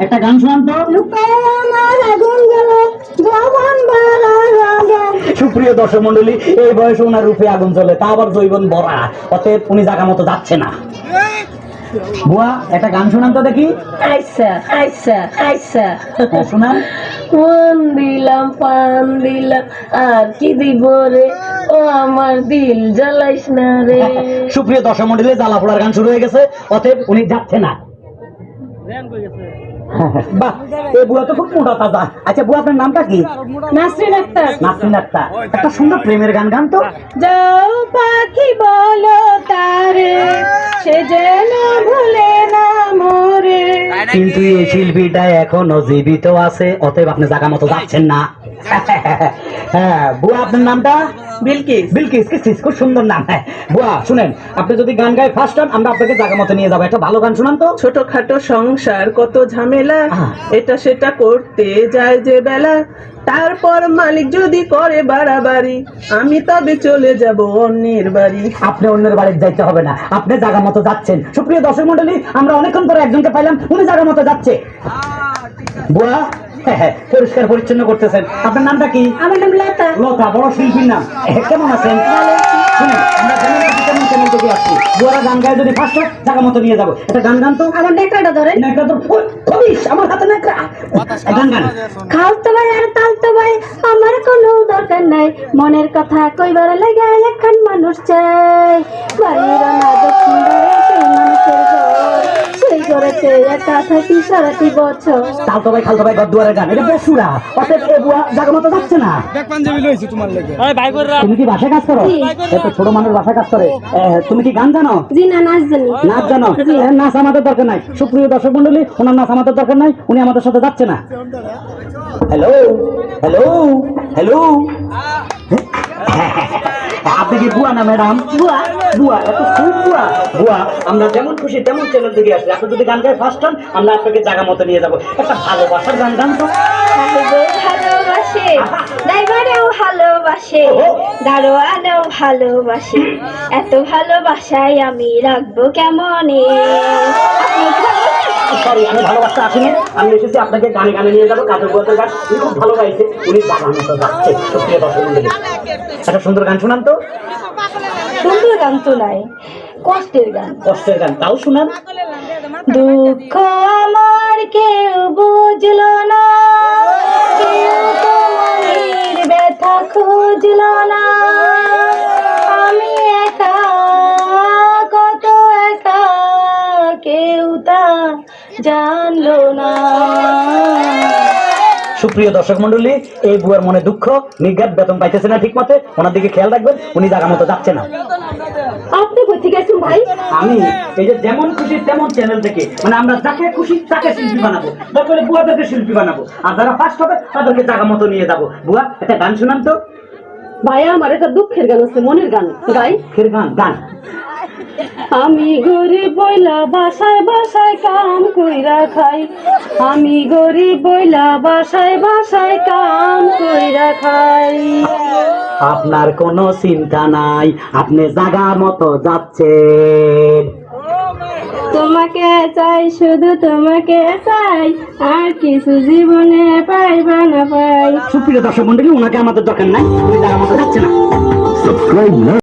একটা গান শোনান তো। বাড়া সুপ্রিয় দর্শক মন্ডলী এই বয়সে ওনার রূপে আগুন জ্বলে তা আবার জৈবন ভরা অতএব উনি জায়গা মতো যাচ্ছে না। বুয়া একটা গান শোনান তো দেখি। আইসা আইসা আইসা। হ্যাঁ, শোনান। মন দিলাম পান দিলাম আর কি দিব রে? ও আমার দিল জ্বালাইস না রে। সুপ্রিয় দর্শক মন্ডলী জ্বালা পোড়ার গান শুরু হয়ে গেছে। অতএব উনি যাচ্ছে না। বাহ এই বুয়া তো খুব মোটা তাজা। আচ্ছা বুয়া আপনার নামটা কি? নাসরিন আক্তার। নাসরিন আক্তার। একটা সুন্দর প্রেমের গান গান তো। যাও পাখি বলো তারে সে যেন ভুলে না মরে। কিন্তু এই শিল্পীটা এখনও জীবিত আছে অতএব আপনি জায়গা মতো যাচ্ছেন না। হ্যাঁ বুয়া আপনার নামটা? বিলকিস। বিলকিস কিসিস খুব সুন্দর নাম হ্যাঁ। বুয়া শুনেন আপনি যদি গান গায়ে ফার্স্ট হন আমরা আপনাকে জায়গা মতো নিয়ে যাব। একটা ভালো গান শুনান তো। ছোটখাটো সংসার কত ঝামেলা। এটা সেটা করতে যায় যে বেলা। তারপর মালিক যদি করে বাড়াবাড়ি আমি তবে চলে যাব অন্যের বাড়ি। আপনি অন্যের বাড়িতে যাইতে হবে না। আপনি জায়গা মতো যাচ্ছেন। সুপ্রিয় দর্শক মন্ডলী আমরা অনেকক্ষণ পরে একজনকে পাইলাম উনি জায়গা মতো যাচ্ছে। বুয়া হ্যাঁ, হ্যাঁ, পরিষ্কার পরিচ্ছন্ন করতেছেন। আপনার নামটা কি? আমার নাম লতা। লতা বড় শিল্পীর নাম। কেমন আছেন? শুনেন আমরা চ্যানেল থেকে কেমন থেকে আসছি। বুয়ারা গান গায়ে যদি ফার্স্ট জায়গা মতো নিয়ে যাব। একটা গান গান তো? আমার নেকড়াটা ধরেন। নেকড়া তো খবিস আমার হাতে নেকড়া। এ, গান গান। খালতো ভাই আর তালতো ভাই আমার কোনো দরকার নাই। মনের কথা কইবার লাগে এখন মানুষ চাই। বাড়ির না দক্ষিণ একা থাকি সারাটি বছর তালতো ভাই খালতো ভাই গদ্দুয়ারের গান এটা বেসুরা। অতএব এ বুয়া জায়গা মতো যাচ্ছে না। তুমি কি বাসায় কাজ করো? এত ছোট মানুষ বাসায় কাজ করে। তুমি কি গান জানো? জি না নাচ জানি। নাচ জানো? নাচ আমাদের দরকার নাই। সুপ্রিয় দর্শক মন্ডলী ওনার নাচ আমাদের দরকার নাই। উনি আমাদের সাথে যাচ্ছে না। হ্যালো হ্যালো হ্যালো আপনি কি বুয়া না ম্যাডাম? বুয়া। বুয়া এত খুব বুয়া। বুয়া আমরা যেমন খুশি তেমন চ্যানেল থেকে আসি। আপনি যদি গান গায়ে ফার্স্ট হন আমরা আপনাকে জায়গা মতো নিয়ে যাব। একটা ভালোবাসার গান গান তো। ভালোবাসে ড্রাইভারেও ভালোবাসে দারোয়ানও ভালোবাসে। এত ভালোবাসায় আমি রাখব কেমনে? সরি আমি ভালোবাসতে আসিনি। আমি এসেছি আপনাকে গানে গানে নিয়ে যাব কাজের বউয়ের গান। উনি খুব ভালো গাইছে উনি জাগার মতো গাচ্ছে সত্যি দর্শক একটা সুন্দর গান শুনান তো। সুন্দর গান তো নাই কষ্টের গান। কষ্টের গান তাও শুনান। দুঃখ আমার কেউ বুঝলো না। কেউ তা জানলো না। সুপ্রিয় দর্শক মন্ডলী এই বুয়ার মনে দুঃখ নিজ্ঞাত বেতন পাইতেছে না ঠিক মতে ওনার দিকে খেয়াল রাখবেন উনি জায়গা মতো যাচ্ছে না। আপনি গেছেন ভাই? আমি এই যে যেমন খুশি তেমন চ্যানেল থেকে মানে আমরা যাকে খুশি তাকে শিল্পী বানাবো। দরকার হলে বুয়াদেরকে শিল্পী বানাবো। আর যারা ফার্স্ট হবে তাদেরকে জায়গা মতো নিয়ে যাব। বুয়া একটা গান শুনান তো। ভাইয়া আমার একটা দুঃখের গান আছে মনের গান। গাই। ফের গান গান। আমি গরিব বইলা বাসায় বাসায় কাম কইরা খাই। আমি গরিব বইলা বাসায় বাসায় কাম কইরা খাই। আপনার কোনো চিন্তা নাই আপনি জায়গা মতো যাচ্ছেন। তোমাকে চাই শুধু তোমাকে চাই আর কিছু জীবনে পাইবা না পাই। সুপ্রিয় দর্শক মন্ডলী ওনাকে আমাদের দরকার নাই উনি জায়গা মতো যাচ্ছে না।